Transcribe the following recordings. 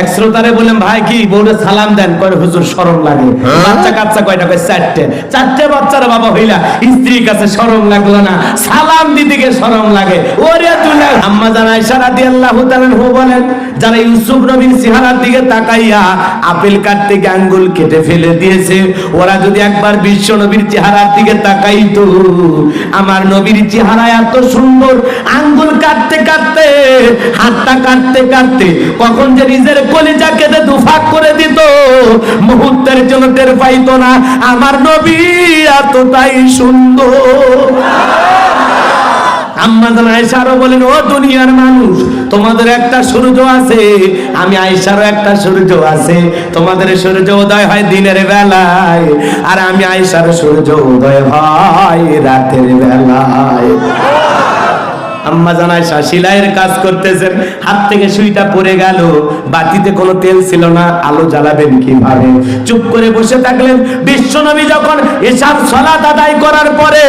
এক শ্রোতারে বললাম ভাই কি বউরে সালাম দেন? কয় হুজুর শরম লাগে। বাচ্চা কাচ্চা কয়টা কয় চারটে। চারটে বাচ্চার বাবা হইলা স্ত্রীর কাছে শরম লাগল না সালাম গিয়ে শরম লাগে। ওরে তুলে আম্মা জান আয়েশা রাদিয়াল্লাহু তাআলা হু বলেন যারা ইউসুফ নবীর চেহারার দিকে তাকাইয়া আপেল কাটতে গিয়ে আঙ্গুল কেটে ফেলে দিয়েছে ওরা যদি একবার বিশ্ব নবীর চেহারার দিকে তাকাইতো আমার নবীর চেহারা এত সুন্দর আঙ্গুল কাটতে কাটতে হাতটা কাটতে কাটতে কখন যে নিজের কলিজা কেটে দুফাক করে দিত, মুহূর্তের জন্য টের পাইতো না। আমার নবী এতটাই সুন্দর। তোমাদের একটা সূর্য আছে, আমি আয়েশারও একটা সূর্য আছে। তোমাদের সূর্য উদয় দিনের বেলায়, আর আমি আয়েশার সূর্য উদয় রাতের বেলায়। আম্মা জানায় সিলাইয়ের কাজ করতেছেন। হাত থেকে সুইটা পড়ে গেল। বাতিতে কোনো তেল ছিল না। আলো জ্বালাবেন কীভাবে? চুপ করে বসে থাকলেন। বিশ্বনবী যখন এসার সলাত আদায় করার পরে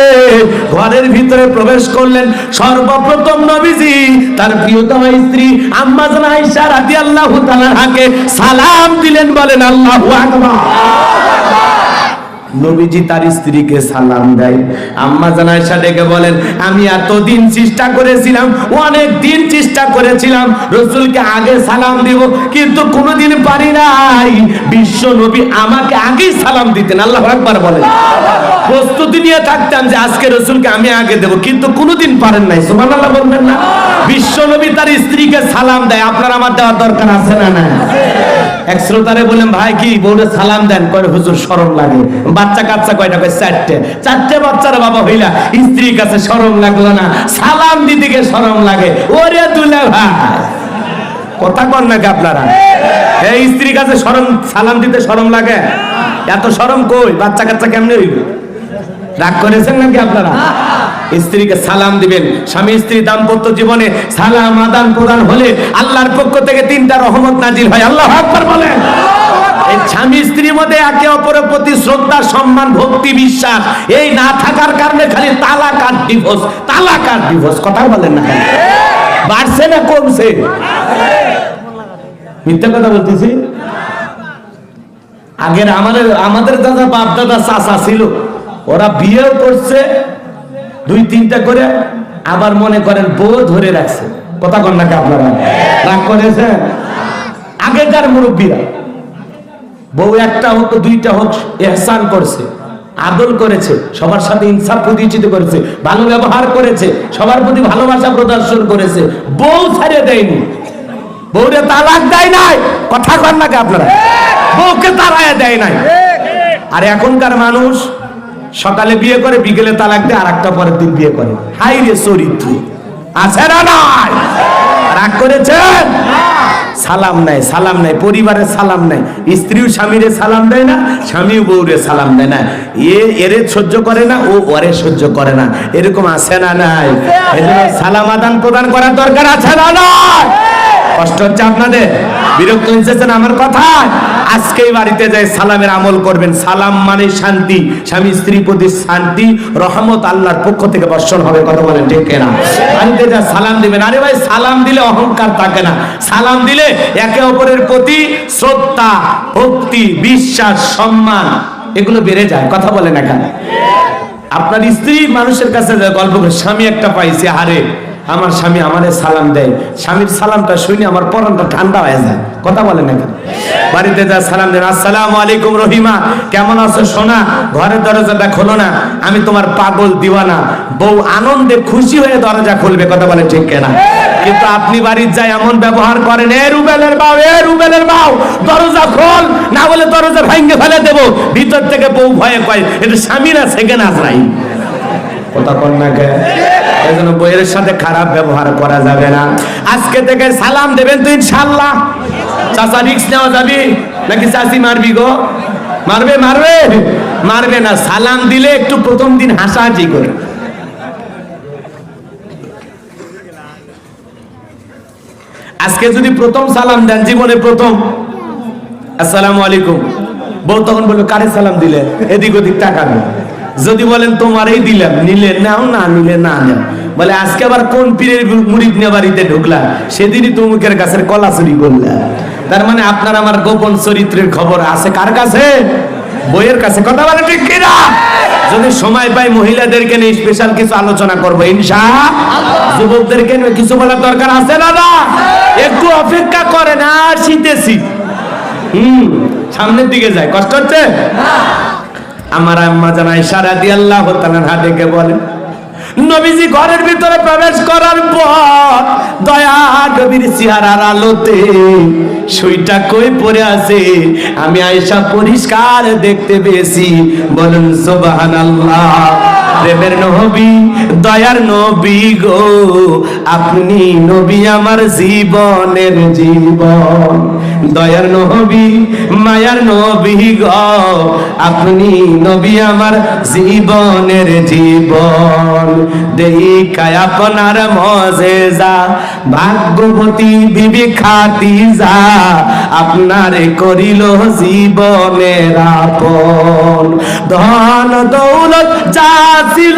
ঘরের ভিতরে প্রবেশ করলেন। সর্বপ্রথম নবীজি তার প্রিয়তম স্ত্রী আম্মা জানা আয়েশা রাদিয়াল্লাহু তাআলাকে সালাম দিলেন বলেন আল্লাহু আকবার। নবীজি তার স্ত্রীকে সালাম দেয়। আম্মা জানায়সা ডেকে বলেন, আমি এতদিন চেষ্টা করেছিলাম, অনেক দিন চেষ্টা করেছিলাম, রসুলকে আগে সালাম দিব, কিন্তু কোনোদিন পারি নাই। বিশ্ব নবী আমাকে আগেই সালাম দিতেন, আল্লাহ একবার বলেন। প্রস্তুতি নিয়ে থাকতাম যে আজকে রসুলকে আমি আগে দেব, কিন্তু কোনোদিন পারেন নাই। সুমান আল্লাহ বলবেন না। বিশ্ব নবী তার স্ত্রীকে সালাম দেয়। আপনার আমার দেওয়ার দরকার আছে না না এক শ্রোতারে বললেন, ভাই, কি বউরে সালাম দেন? কয়, হুজুর, শরম লাগে। বাচ্চা কাচ্চা কয়টা কয় চারটে। চারটে বাচ্চার বাবা হইলা, স্ত্রীর কাছে শরম লাগল না, সালাম গিয়ে শরম লাগে। ওরে দুলে ভাই! কথা কন নাকি আপনারা? এই স্ত্রীর কাছে শরম, সালাম দিতে শরম লাগে? এত শরম কই? বাচ্চা কাচ্চা কেমনে হইল? রাগ করেছেন নাকি আপনারা? স্ত্রীকে সালাম দিবেন। স্বামী স্ত্রী দাম্পত্য জীবনে সালাম আদান প্রদান হলে আল্লাহর পক্ষ থেকে তিনটা রহমত নাজিল হয়। আল্লাহ আকবার বলেন। স্বামী স্ত্রীর মধ্যে একে অপরের প্রতি শ্রদ্ধা, সম্মান, ভক্তি, বিশ্বাস, এই না থাকার কারণে খালি তালাক আর ডিভোর্স তালাক আর ডিভোর্স কথা বলেন না? বাড়ছে না কমছে? মিথ্যা কথা বলতেছি? আগের আমাদের আমাদের দাদা, বাপ দাদা, চাচা ছিল, ওরা বিয়েও করছে দুই তিনটা করে আবার মনে করেন বউ ধরে রাখছে। কথা কন নাকি আপনারা? রাগ করেছেন? আগেকার মুরব্বীরা। বউ একটা হোক, দুইটা হোক, এহসান করছে আদল করেছে, সবার সাথে ইনসাফ প্রতিষ্ঠিত করেছে, ভালো ব্যবহার করেছে, সবার প্রতি ভালোবাসা প্রদর্শন করেছে, বউ ছাড়িয়ে দেয়নি। বউরে তালাক দেয় নাই। কথা কন নাকি আপনারা? বউকে তাড়ায় দেয় নাই। আর এখনকার মানুষ সকালে বিয়ে করে বিকেলে তালাক দিয়ে আর একটা পরের দিন বিয়ে করে। হাই রে চরিত্র আছে না নাই? রাগ করেছেন? সালাম নাই সালাম নাই পরিবারের সালাম নাই স্ত্রীও স্বামীরে সালাম দেয় না স্বামীও বউরে সালাম দেয় না। এ এরে সহ্য করে না ও ওরে সহ্য করে না। এরকম আছে না নাই? এজন্য সালাম আদান প্রদান করার দরকার আছে না নাই? কষ্ট হচ্ছে আপনাদের? বিরক্ত হয়েছেন আমার কথা? আজকেই বাড়িতে যাই সালামের আমল করবেন। সালাম মানে শান্তি। স্বামী স্ত্রী প্রতি শান্তি, রহমত আল্লাহর পক্ষ থেকে বর্ষণ হবে, কথা বলেন ঠিক কেনা? বাড়িতে যা সালাম দিবেন, আরে ভাই, সালাম দিলে অহংকার থাকে না। সালাম দিলে একে অপরের প্রতি শ্রদ্ধা, ভক্তি, বিশ্বাস, সম্মান, এগুলো বেড়ে যায়, কথা বলেন এখানে। আপনার স্ত্রী মানুষের কাছে গল্প করে, স্বামী একটা পাইছে, হারে আমার স্বামী আমারে সালাম দেয়। স্বামীর সালামটা শুনে আমার পরনটা ঠান্ডা হয়ে যায়। কথা বলে না কেন? বাড়িতে যা সালাম দেন, আসসালামু আলাইকুম রহিমা, কেমন আছো সোনা? ঘরের দরজাটা খোলো না, আমি তোমার পাগল দিওয়ানা। বউ আনন্দে খুশি হয়ে দরজা খুলবে, কথা বলে ঠিক কেনা? কিন্তু আপনি বাড়ির যাই এমন ব্যবহার করেন, এ রুবেলের বাউ এ রুবেলের বাউ দরজা খোল, না বলে দরজা ভাঙ্গে ফেলে দেবো। ভিতর থেকে বউ ভয়ে কয় এটা স্বামীরা সেকেন্ড আজরাই কথা কন না কে বইয়ের সাথে খারাপ ব্যবহার করা যাবে না। আজকে থেকে সালাম দেবেন রিক্স নেওয়া যাবে? নাকি মারবি গো? মারবে মারবে? মারবে না, সালাম দিলে একটু প্রথম দিন হাসাহাসি করে। আজকে যদি প্রথম সালাম দেন, জীবনে প্রথম। আসসালামু আলাইকুম। বউ তখন বলল, কারে সালাম দিলে? এদিক ওদিক তাকাবে। যদি বলেন, তোমারই দিলাম, নিলে নাও, না নিলে না নাও। বলে, আজকে আবার কোন পীরের মুড়িদ নিয়ে বাড়িতে ঢুকলাম সেদিনই তুমুকের গাছের কলা চুরি করলাম তার মানে আপনার আমার গোপন চরিত্রের খবর আছে কার কাছে? বইয়ের কাছে। কথা বলে ঠিক কিনা? যদি সময় পাই, মহিলাদেরকে নিয়ে স্পেশাল কিছু আলোচনা করব, ইনশা যুবকদেরকে কিছু বলার দরকার আছে, দাদা? একটু অপেক্ষা করেন, আর শীতেছি হুম, সামনের দিকে যায় কষ্ট হচ্ছে? আমার আম্মা জানাই সারা দিয়ে আল্লাহ হাতেকে বলে নবীজি ঘরের ভিতরে প্রবেশ করার পর দয়া নবীর চেহারার আলোতে সুইটা কই পড়ে আছে? আমি আয়সা পরিষ্কার দেখতে পেয়েছি। বলুন, সুবহানাল্লাহ। প্রেমের নবী, দয়ার নবী গো। আপনি নবী আমার জীবনের জীবন। দয়ার নবী, মায়ার নবী গো। আপনি নবী আমার জীবনের জীবন। দেখায় আপনার মজেজা, ভাগ্যবতী বিবি খাতিজা। আপনার করিল জীবনের আপন। ধন দৌলত যা ছিল,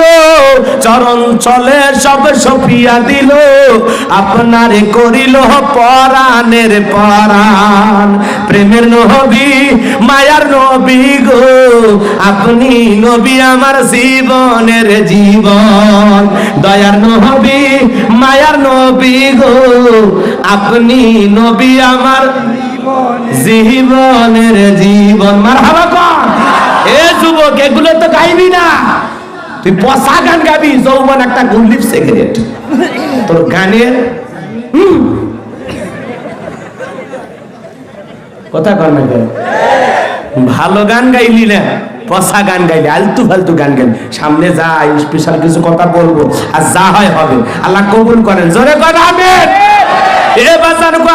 চরণ চলে সব সফিয়া দিল। আপনার করিল পরাণের পরাণ। প্রেমের নবী, মায়ার নবী গো, আপনি নবী আমার জীবনের জীবন। দয়ার নবী, মায়ার নবী গো, আপনি নবী আমার জীবনের জীবন। কর। এ যুবক, এগুলো তো গাইবি না। তুই পচা গান গাবি, যৌবন একটা সিগারেট তোর গানের কথা কর না ভালো গান গাইলি না পচা গান গাইলি, আলতু ফালতু গান গাইলি। সামনে যা স্পেশাল কিছু কথা বলব, আর যা হয় হবে। আল্লাহ কবুল করেন। জোরে কথা আমেন।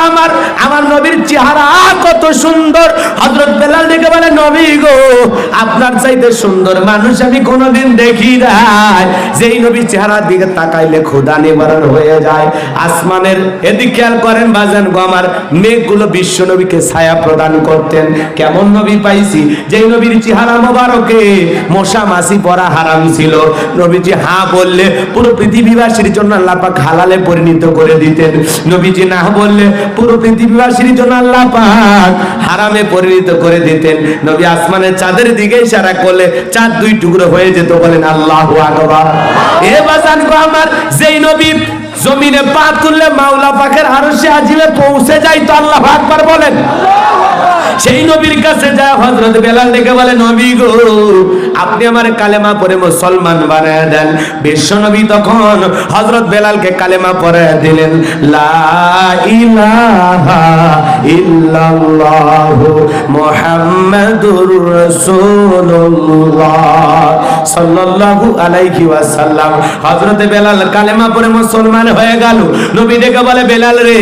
আমার আমার নবীর চেহারা কত সুন্দর। হযরত বেলাল দেখে বলে, নবী গো, আপনার চাইতে সুন্দর মানুষ আমি কোনোদিন দেখি নাই। যেই নবীর দিকে তাকাইলে খোদা নিবারণ হয়ে যায়। আসমানের এদিক খেয়াল করেন বাজান গো আমার, মেঘগুলো বিশ্ব নবীকে ছায়া প্রদান করতেন। কেমন নবী পাইছি? যেই নবীর চেহারা মোবারকে, মশা মাছি পরা হারাম ছিল। নবীজি হা বললে, পুরো পৃথিবীবাসীর জন্য আল্লাহ পাক পরিণত করে দিতেন। নবীজি না বললে পুরো পৃথিবীবাসীর জন্য আল্লাহ পাক হারামে পরিণত করে দিতেন। নবী আসমানের চাঁদের দিকে ইশারা করলে চাঁদ দুই টুকরো হয়ে যেত বলেন আল্লাহ আকবার। এ বাজান গো আমার, যেই নবী জমিনে পা তুললে মাওলা পাকের আরশে আজিমে পৌঁছে যায় তো আল্লাহ আকবার বলেন। সেই নবীর কাছে যায় হযরত বেলাল ডেকে বলে, নবী গো, আপনি আমার কালেমা পড়ে মুসলমান বানায় দেন। বিশ্ব নবী তখন হযরত বেলালকে কালেমা পড়ে দিলেন, লা ইলাহা মুহাম্মাদুর রাসূলুল্লাহ সাল্লাল্লাহু আলাইহি ওয়াসাল্লাম। হযরত বেলাল কালেমা পড়ে মুসলমান হয়ে গেল। নবী ডেকে বলে, বেলাল রে,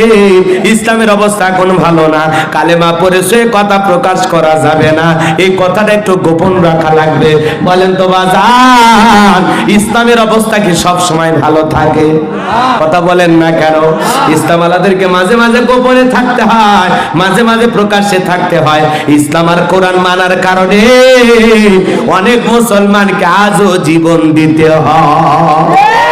ইসলামের অবস্থা এখন ভালো না। কালেমা পড়ে সে কথা প্রকাশ করা যাবে না। এই কথাটা একটু গোপন রাখা লাগবে। বলেন তো বাজান, ইসলামের অবস্থা কি সব সময় ভালো থাকে? কথা বলেন না কেন? ইসলাম আলাদেরকে মাঝে মাঝে গোপনে থাকতে হয়, মাঝে মাঝে প্রকাশ্যে থাকতে হয়। ইসলাম আর কোরআন মানার কারণে অনেক মুসলমানকে আজও জীবন দিতে হয়।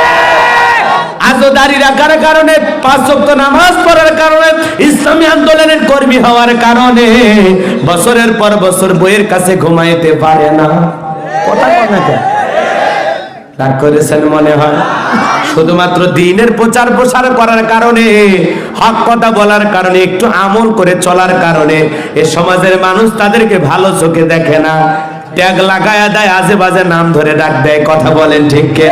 দাঁড়িয়ে রাখার কারণে, পাঁচ নামাজ পড়ার কারণে, ইসলামী আন্দোলনের কর্মী হওয়ার কারণে বছরের পর বছর বইয়ের কাছে ঘুমাইতে পারে না। কথা? রাগ করেছেন মনে হয়? শুধুমাত্র দিনের প্রচার প্রসার করার কারণে, হক কথা বলার কারণে, একটু আমল করে চলার কারণে, এ সমাজের মানুষ তাদেরকে ভালো চোখে দেখে না। ট্যাগ লাগায়া দেয় আজে বাজে নাম ধরে ডাক দেয়, কথা বলেন ঠিক কে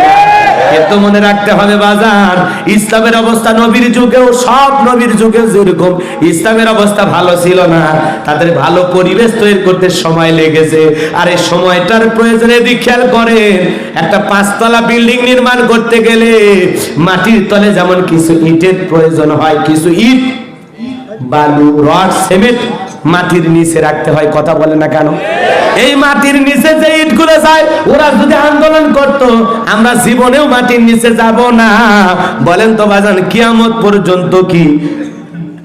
এত মনে রাখতে হবে বাজার, ইসলামের অবস্থা নবীর যুগেও, সব নবীর যুগে যেরকম, ইসলামের অবস্থা ভালো ছিল না, তাদের ভালো পরিবেশ তৈরি করতে সময় লেগেছে। আর এই সময়টার প্রয়োজনে দিক খেয়াল করেন, একটা পাঁচতলা বিল্ডিং নির্মাণ করতে গেলে মাটির তলে যেমন কিছু ইটের প্রয়োজন হয়, কিছু ইট, বালু, রড, সিমেন্ট মাটির নিচে রাখতে হয়, কথা বলে না কেন? এই মাটির নিচে যে ইটগুলো যায়, ওরা যদি আন্দোলন করত, আমরা জীবনেও মাটির নিচে যাব না। বলেন তো বাজান, কিয়ামত পর্যন্ত কি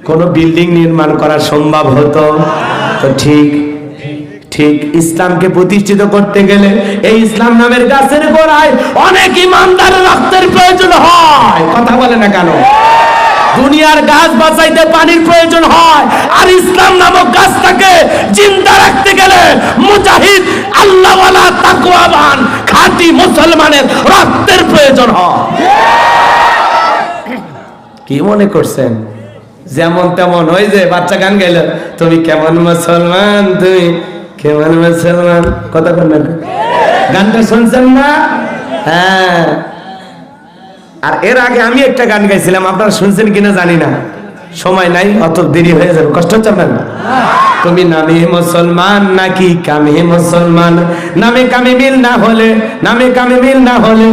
কোন বিল্ডিং নির্মাণ করা সম্ভব হতো? তো ঠিক ঠিক ইসলামকে প্রতিষ্ঠিত করতে গেলে এই ইসলাম নামের গাছের গোড়ায় অনেক ইমানদার রক্তের প্রয়োজন হয়। কথা বলে না কেন? দুনিয়ার গাছ বাঁচাইতে পানির প্রয়োজন হয়, আর ইসলাম নামক গাছটাকে জিন্দা রাখতে গেলে মুজাহিদ আল্লাহওয়ালা খাঁটি মুসলমানের রক্তের প্রয়োজন হয়। কি মনে করছেন? যেমন তেমন ওই যে বাচ্চা গান গাইল, তুমি কেমন মুসলমান, তুমি কেমন মুসলমান? কথা বললেন গানটা শুনছেন না? হ্যাঁ। আর এর আগে আমি একটা গান গাইছিলাম, আপনারা শুনছেন কিনা জানি না। সময় নাই, অত দেরি হয়ে যাবে। কষ্ট হচ্ছে আপনার? তুমি নামে মুসলমান নাকি কামে মুসলমান? নামে কামে মিল না হলে, নামে কামে মিল না হলে